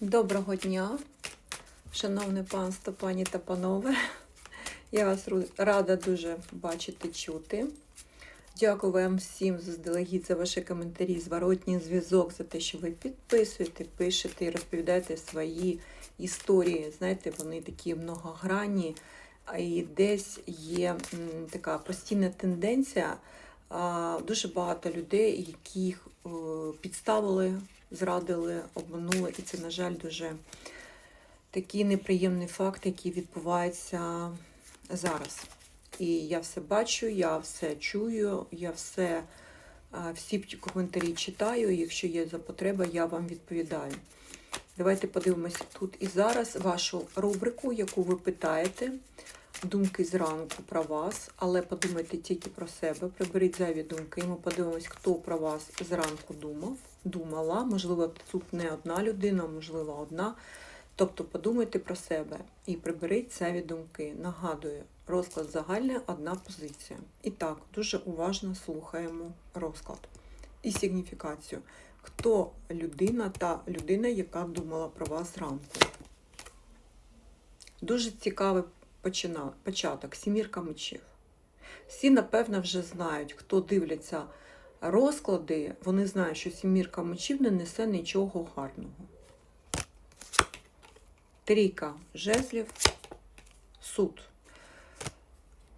Доброго дня, шановне панство, пані та панове. Я вас рада дуже бачити, чути. Дякую вам всім заздалегідь за ваші коментарі, зворотній зв'язок, за те, що ви підписуєте, пишете і розповідаєте свої історії. Знаєте, вони такі многогранні, і десь є така постійна тенденція. Дуже багато людей, яких підставили, зрадили, обманули, і це, на жаль, дуже такий неприємний факт, який відбувається зараз. І я все бачу, я все чую, я все, всі коментарі читаю. і Якщо є запотреба, я вам відповідаю. Давайте подивимося тут і зараз вашу рубрику, яку ви питаєте. Думки зранку про вас, але подумайте тільки про себе. Приберіть зайві думки. і Ми подивимось, хто про вас зранку думав, думала. Можливо, тут не одна людина, можливо, одна. Тобто подумайте про себе і приберіть зайві думки. Нагадую, розклад загальний одна позиція. І так, дуже уважно слухаємо розклад і сигніфікацію. Хто людина та людина, яка думала про вас зранку? Дуже цікавий почина- початок. Сімірка мечів. Всі, напевно, вже знають, хто дивляться розклади, вони знають, що сімірка мечів не несе нічого гарного. Трійка жезлів, суд.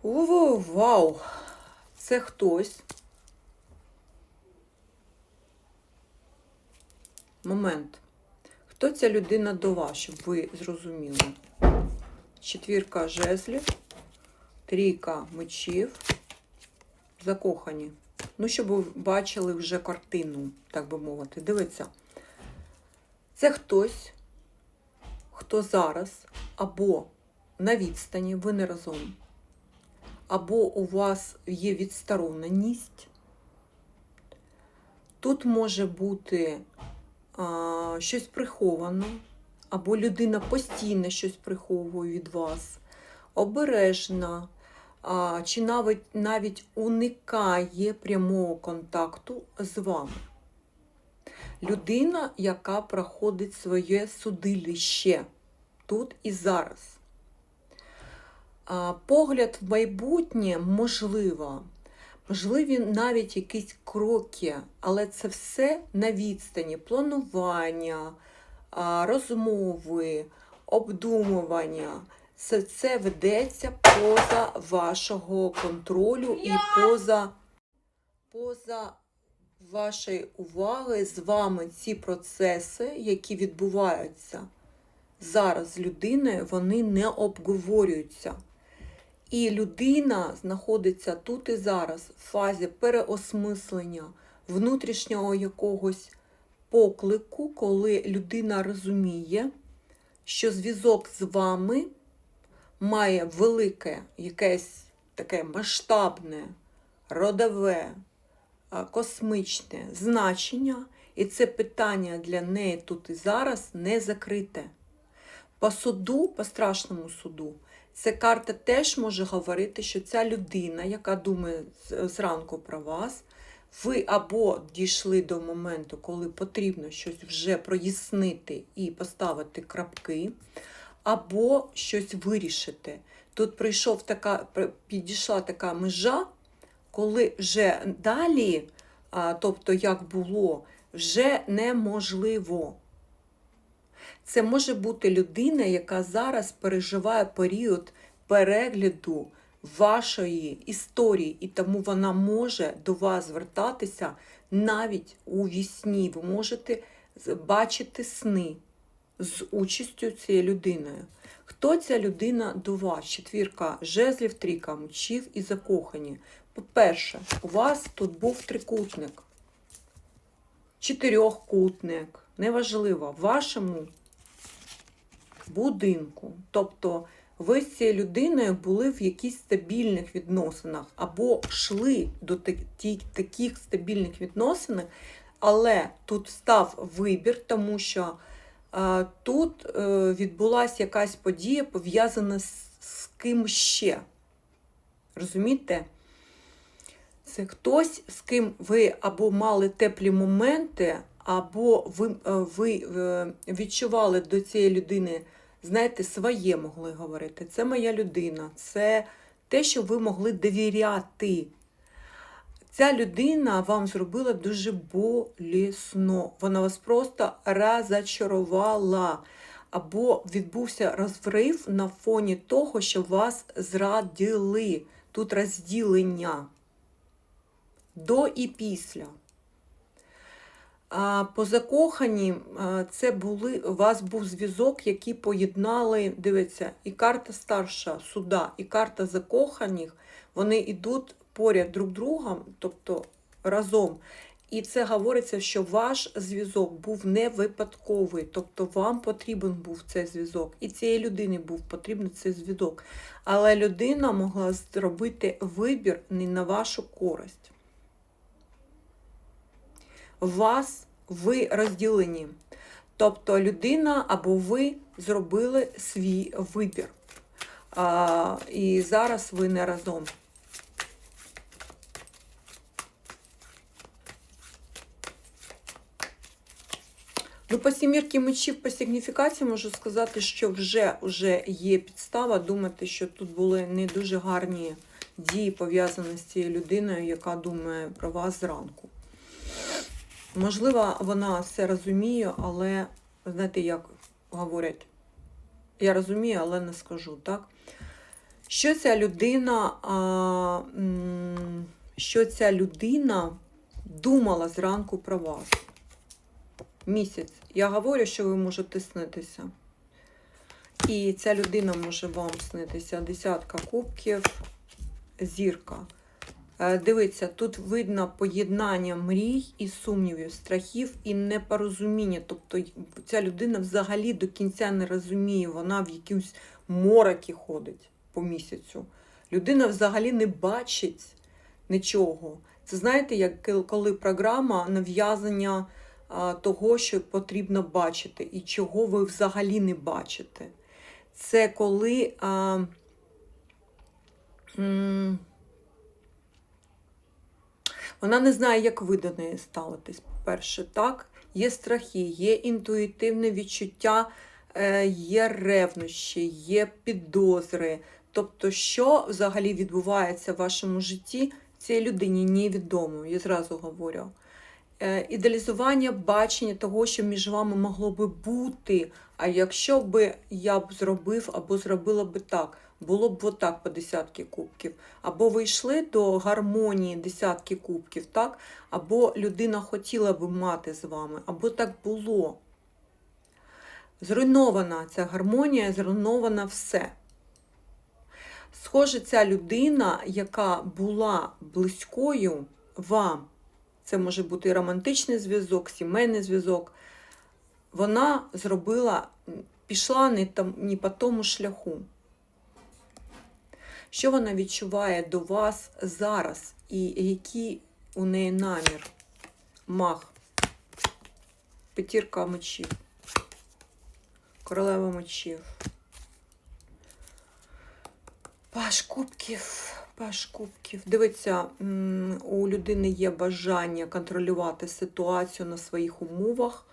Ого, вау! Це хтось. Момент. Хто ця людина до вас, щоб ви зрозуміли? Четвірка жезлів, трійка мечів, закохані. Ну, щоб ви бачили вже картину, так би мовити. Дивіться. Це хтось, хто зараз або на відстані, ви не разом, або у вас є відстороненість. Тут може бути а, щось приховано, або людина постійно щось приховує від вас, обережна, чи навіть, навіть уникає прямого контакту з вами. Людина, яка проходить своє судилище тут і зараз. Погляд в майбутнє можливо, можливі навіть якісь кроки, але це все на відстані, планування, розмови, обдумування. Це все ведеться поза вашого контролю і поза, поза вашої уваги з вами ці процеси, які відбуваються зараз з людиною, вони не обговорюються. І людина знаходиться тут і зараз в фазі переосмислення внутрішнього якогось поклику, коли людина розуміє, що зв'язок з вами має велике якесь таке масштабне, родове, космічне значення, і це питання для неї тут і зараз не закрите. По суду, по страшному суду, ця карта теж може говорити, що ця людина, яка думає зранку про вас, ви або дійшли до моменту, коли потрібно щось вже прояснити і поставити крапки, або щось вирішити. Тут прийшов така, підійшла така межа, коли вже далі, тобто як було, вже неможливо. Це може бути людина, яка зараз переживає період перегляду вашої історії, і тому вона може до вас звертатися навіть у вісні. Ви можете бачити сни з участю цієї людиною. Хто ця людина до вас? Четвірка жезлів, трійка мечів і закохані. По-перше, у вас тут був трикутник, чотирьохкутник, неважливо, в вашому будинку. Тобто ви з цією людиною були в якихось стабільних відносинах або йшли до таких стабільних відносин, але тут став вибір, тому що тут е, відбулася якась подія пов'язана з, з ким ще. Розумієте? Це хтось, з ким ви або мали теплі моменти, або ви, е, ви е, відчували до цієї людини, знаєте, своє могли говорити. Це моя людина, це те, що ви могли довіряти. Ця людина вам зробила дуже болісно. Вона вас просто розчарувала. Або відбувся розрив на фоні того, що вас зрадили. Тут розділення до і після. А по закоханні це були, у вас був зв'язок, який поєднали, дивіться, і карта старша суда, і карта закоханих, вони йдуть поряд друг другом, тобто разом. І це говориться, що ваш зв'язок був не випадковий, тобто вам потрібен був цей зв'язок, і цієї людини був потрібен цей зв'язок. Але людина могла зробити вибір не на вашу користь. Вас ви розділені. Тобто людина або ви зробили свій вибір. А, і зараз ви не разом. Ну, по сімірки мечів по сигніфікації можу сказати, що вже, вже є підстава думати, що тут були не дуже гарні дії пов'язані з цією людиною, яка думає про вас зранку. Можливо, вона все розуміє, але, знаєте, як говорять, я розумію, але не скажу, так? Що ця людина, а, що ця людина думала зранку про вас? Місяць. Я говорю, що ви можете снитися. І ця людина може вам снитися. Десятка кубків, зірка. Е, Дивіться, тут видно поєднання мрій і сумнівів, страхів і непорозуміння. Тобто ця людина взагалі до кінця не розуміє, вона в якомусь морокі ходить по місяцю. Людина взагалі не бачить нічого. Це знаєте, як коли програма нав'язання того, що потрібно бачити, і чого ви взагалі не бачите. Це коли. А, м, вона не знає, як ви до неї ставитесь. Перше, так, є страхи, є інтуїтивне відчуття, е, є ревнощі, є підозри. Тобто, що взагалі відбувається в вашому житті, цій людині невідомо, я зразу говорю. Е, Ідеалізування бачення того, що між вами могло би бути. А якщо би я б зробив або зробила би так, було б отак по десятки кубків. Або ви йшли до гармонії десятки кубків, так? Або людина хотіла би мати з вами, або так було. Зруйнована ця гармонія, зруйнована все. Схоже, ця людина, яка була близькою вам, це може бути романтичний зв'язок, сімейний зв'язок, вона зробила, пішла не, там, не по тому шляху. Що вона відчуває до вас зараз і який у неї намір? Мах, п'ятірка мечів, королева мечів. Паш кубків, паш кубків. Дивіться, у людини є бажання контролювати ситуацію на своїх умовах,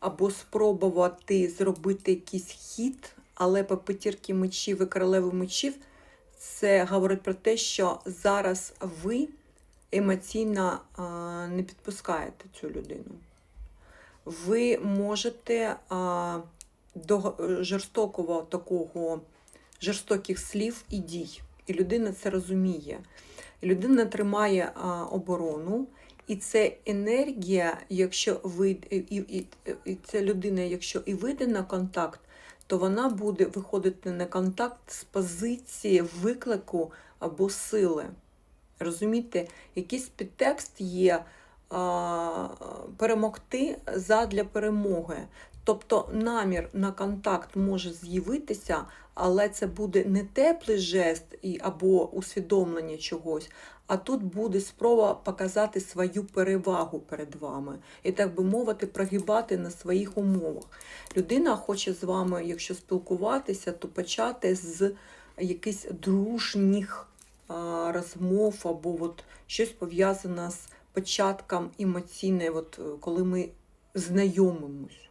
або спробувати зробити якийсь хід, але по п'ятірки мечів і королеви мечів це говорить про те, що зараз ви емоційно не підпускаєте цю людину. Ви можете до жорстокого такого жорстоких слів і дій. І людина це розуміє. Людина тримає а, оборону, і це енергія, якщо ви і, і, і ця людина, якщо і вийде на контакт, то вона буде виходити на контакт з позиції виклику або сили. Розумієте, якийсь підтекст є перемогти задля перемоги. Тобто намір на контакт може з'явитися, але це буде не теплий жест і, або усвідомлення чогось, а тут буде спроба показати свою перевагу перед вами і, так би мовити, прогибати на своїх умовах. Людина хоче з вами, якщо спілкуватися, то почати з якихось дружніх розмов або от щось пов'язане з початком емоційне, от, коли ми знайомимось.